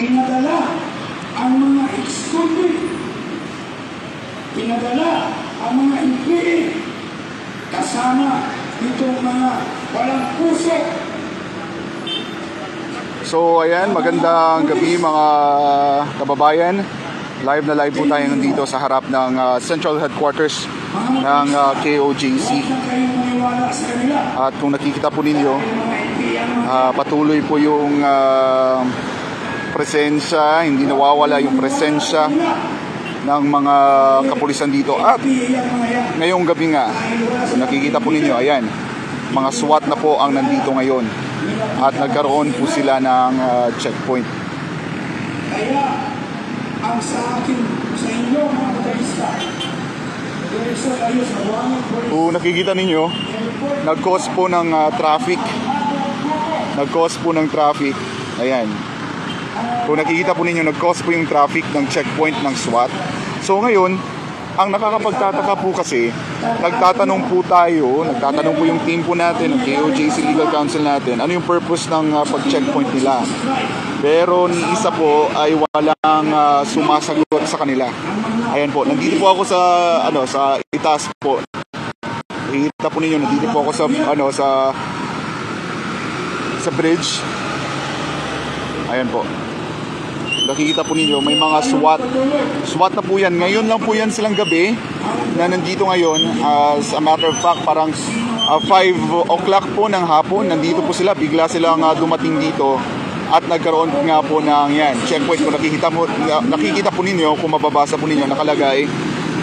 pinadala ang mga ex-convict, pinadala ang mga impili, kasama itong mga walang puso, So ayan, magandang gabi mga kababayan. Live na live po tayo dito sa harap ng ah, Central Headquarters ng ah, KOJC. At kung nakikita po ninyo, ah, patuloy po yung ah, presensya, hindi nawawala yung presensya ng mga kapulisan dito. At ngayong gabi nga, nakikita po ninyo, ayan, mga SWAT na po ang nandito ngayon. At nagkaroon po sila ng ah, checkpoint. Kaya, ang sa akin, sa inyo mga police. Kung nakikita ninyo, nag-cause po ng ah, traffic. Nag-cause po ng traffic. Ayan. Kung nakikita po ninyo, nag-cause po yung traffic ng checkpoint ng SWAT. So ngayon, ang nakakapagtataka po kasi, nagtatanong po tayo, nagtatanong po yung team po natin, ng KOJC Legal Counsel natin, ano yung purpose ng ah, pag-checkpoint nila. Pero ni isa po ay walang ah, sumasagot sa kanila. Ayan po, nandito po ako sa ano sa itaas po. Nakikita po ninyo, nandito po ako sa ano sa sa bridge. Ayan po. Nakikita po ninyo, may mga SWAT. SWAT na po yan. Ngayon lang po yan silang gabi na nandito ngayon. As a matter of fact, parang 5 o'clock po ng hapon, nandito po sila. Bigla silang ah, dumating dito at nagkaroon nga po ng yan, checkpoint kung nakikita mo na- nakikita po ninyo kung mababasa po ninyo nakalagay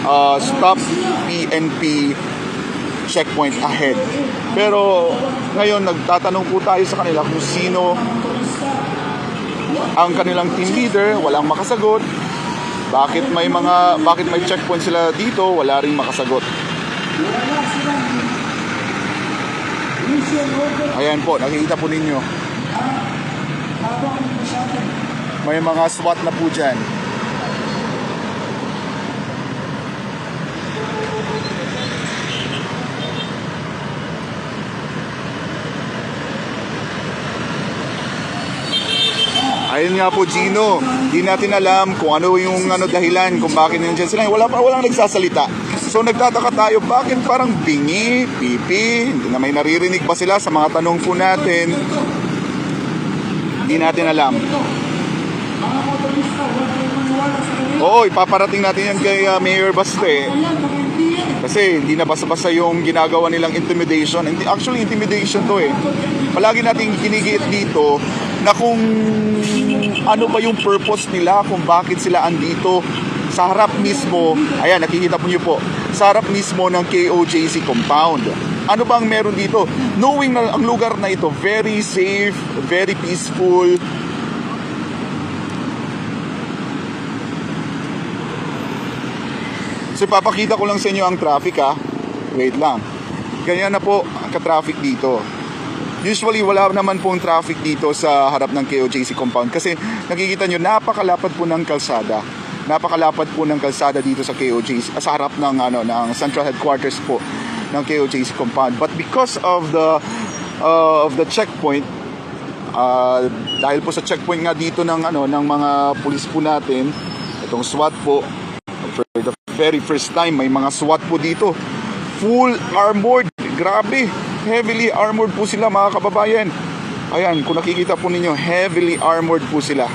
ah, stop PNP checkpoint ahead. Pero ngayon nagtatanong po tayo sa kanila kung sino ang kanilang team leader, walang makasagot. Bakit may mga bakit may checkpoint sila dito, wala ring makasagot. Ayan po, nakikita po ninyo. May mga SWAT na po dyan. Ayun nga po Gino, di natin alam kung ano yung ano dahilan kung bakit nandiyan sila. Wala pa walang nagsasalita. So nagtataka tayo bakit parang bingi, pipi, hindi na may naririnig ba sila sa mga tanong po natin. Hindi natin alam. Oo, ipaparating natin yan kay uh, Mayor Baste. Kasi hindi na basta-basta yung ginagawa nilang intimidation. Actually, intimidation to eh. Palagi nating kinigit dito na kung ano ba yung purpose nila, kung bakit sila andito sa harap mismo, ayan, nakikita po niyo po, sa harap mismo ng KOJC compound. Ano bang meron dito? Knowing na ang lugar na ito, very safe, very peaceful, So papakita ko lang sa inyo ang traffic ha. Wait lang. Ganyan na po ang ka-traffic dito. Usually wala naman pong traffic dito sa harap ng KOJC compound kasi nakikita nyo napakalapad po ng kalsada. Napakalapad po ng kalsada dito sa KOJC sa harap ng ano ng central headquarters po ng KOJC compound. But because of the uh, of the checkpoint Ah, dahil po sa checkpoint nga dito ng ano ng mga pulis po natin, itong SWAT po for the very first time may mga SWAT po dito. Full armored. Grabe. Heavily armored po sila mga kababayan. Ayan, kung nakikita po ninyo, heavily armored po sila.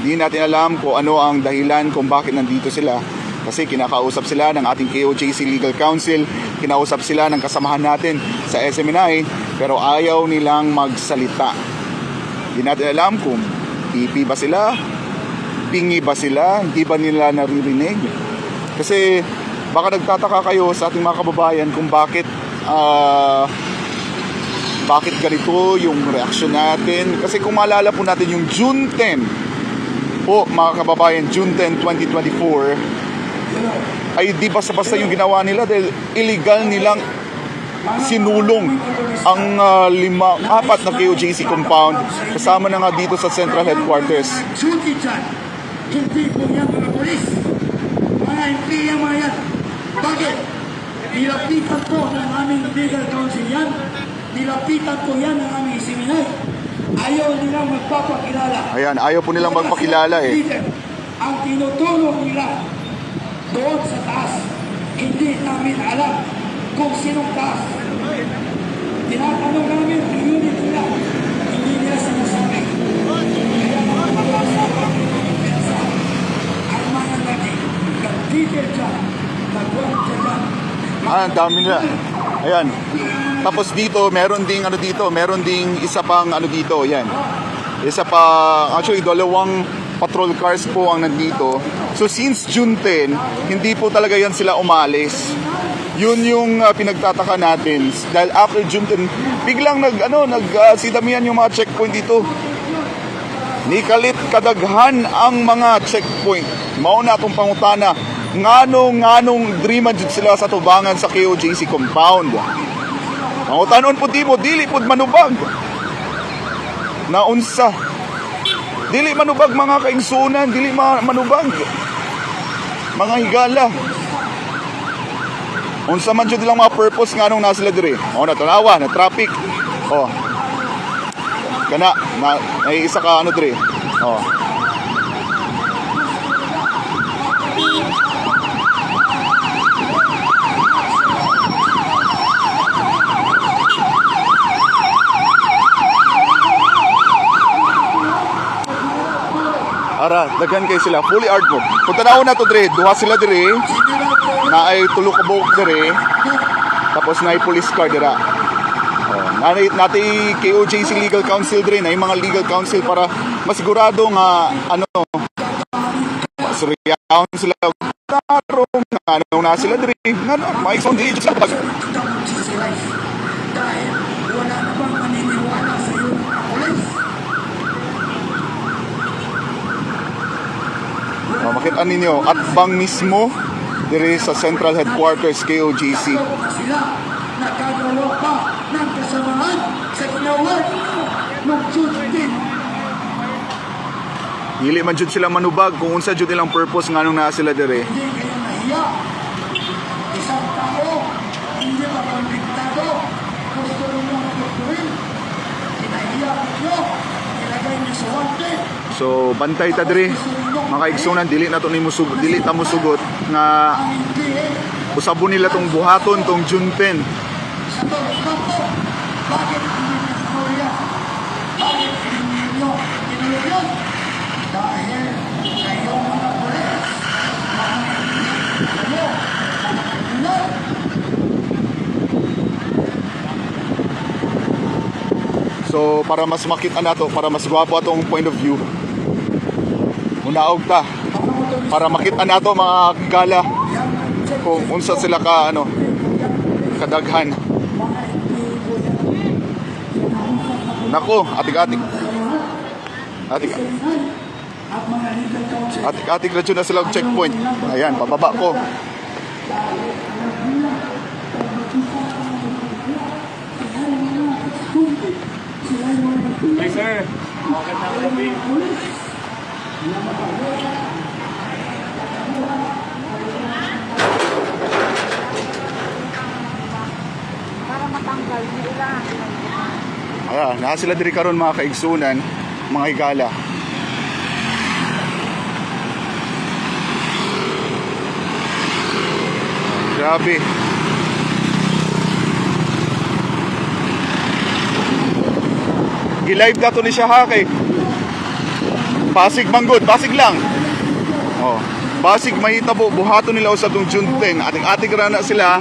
Hindi natin alam kung ano ang dahilan kung bakit nandito sila. Kasi kinakausap sila ng ating KOJC Legal Counsel, kinausap sila ng kasamahan natin sa SMNI, pero ayaw nilang magsalita. Hindi natin alam kung pipi ba sila, pingi ba sila, hindi ba nila naririnig. Kasi baka nagtataka kayo sa ating mga kababayan kung bakit ah, bakit ganito yung reaksyon natin. Kasi kung maalala po natin yung June 10 po mga kababayan, June 10, 2024, ay di basta-basta yung ginawa nila dahil illegal nilang sinulong ang ah, lima, apat na KOJC compound kasama na nga dito sa central headquarters. Hindi po yan mga polis. Mga impili ang mga yan. Bakit? Nilapitan ko ng aming legal counsel yan. Nilapitan ko yan ng aming seminay. Ayaw nila magpapakilala. Ayan, ayaw po nilang magpakilala eh. Leader, Ang tinutulong nila doon sa taas, hindi namin alam kung sinong taas. Tinatanong namin ang unit nila, hindi nila sinasabi. Kaya mga mag-asawa, pensa, ang mga naging nag-leader dyan, nag-work dyan, Ah, ang dami nila. Ayan. Tapos dito, meron ding ano dito, meron ding isa pang ano dito, yan. Isa pa, actually dalawang patrol cars po ang nandito. So since June 10, hindi po talaga yan sila umalis. Yun yung ah, pinagtataka natin. Dahil after June 10, biglang nag, ano, nag, ah, sidamihan yung mga checkpoint dito. Nikalit kadaghan ang mga checkpoint. Mao na pangutana. Nganong nganong dreaman jud sila sa tubangan sa KOJC compound. Pangutanon po di mo dili pud manubag. Naunsa. Dili manubag mga kaigsunan, dili ma- manubag. Mga higala. Unsa man jud lang mga purpose nganong na sila dire. Oh na tanawa na traffic. Oh, kana na naiisa ka ano dire oh Ara, daghan kay sila. Fully armed mo. Kung tanaw na to dire, duha sila dire. Na ay tulo ka buhok dire. Tapos na ay police car dira. Oh, nati KOJC Legal Council dire na yung mga legal council para masigurado nga ano suryaon sila klaro nga ano na sila dire nga ano maikson dili sila pag namang maniniwala sa iyo mga polis. Makita ninyo at bang mismo dire sa Central Headquarters na sila nakagawa pa ng kasamahan sa ginawa ninyo noong June 10. dili man jud sila manubag kung unsa jud ilang purpose nganong naa sila dire Hindi kayo nahiya. Isang tao, hindi pa konbiktado. Gusto ninyo magpapawin. Kinahiya ninyo. Nilagay niyo sa wanted. So bantay ta dire mga kaigsunan dili na to ni musug dili ta musugot nga usabon nila tong buhaton tong June 10 Sa tulong kampo. Bakit hindi niyo tinuloy yan? Bakit hindi niyo tinuloy yan? Dahil kayo mga polis, mga hindi kayo, mga kriminal, So para mas makita nato, para mas gwapo atong point of view. Unaog ta para makita nato mga gala kung unsa sila ka ano kadaghan. Nako, atik-atik. Atik. Atik-atik na dyan na sila checkpoint. Ayan, pababa ko. Yes, sir. Magandang gabi. Ayan, naa sila diri karon mga kaigsunan, mga higala. Grabe. Gi-live na to ni siya ha kay Pasig Manggod, Pasig lang. Oh, Pasig mahitabo buhaton nila usab tong June 10. Ating ating ra na sila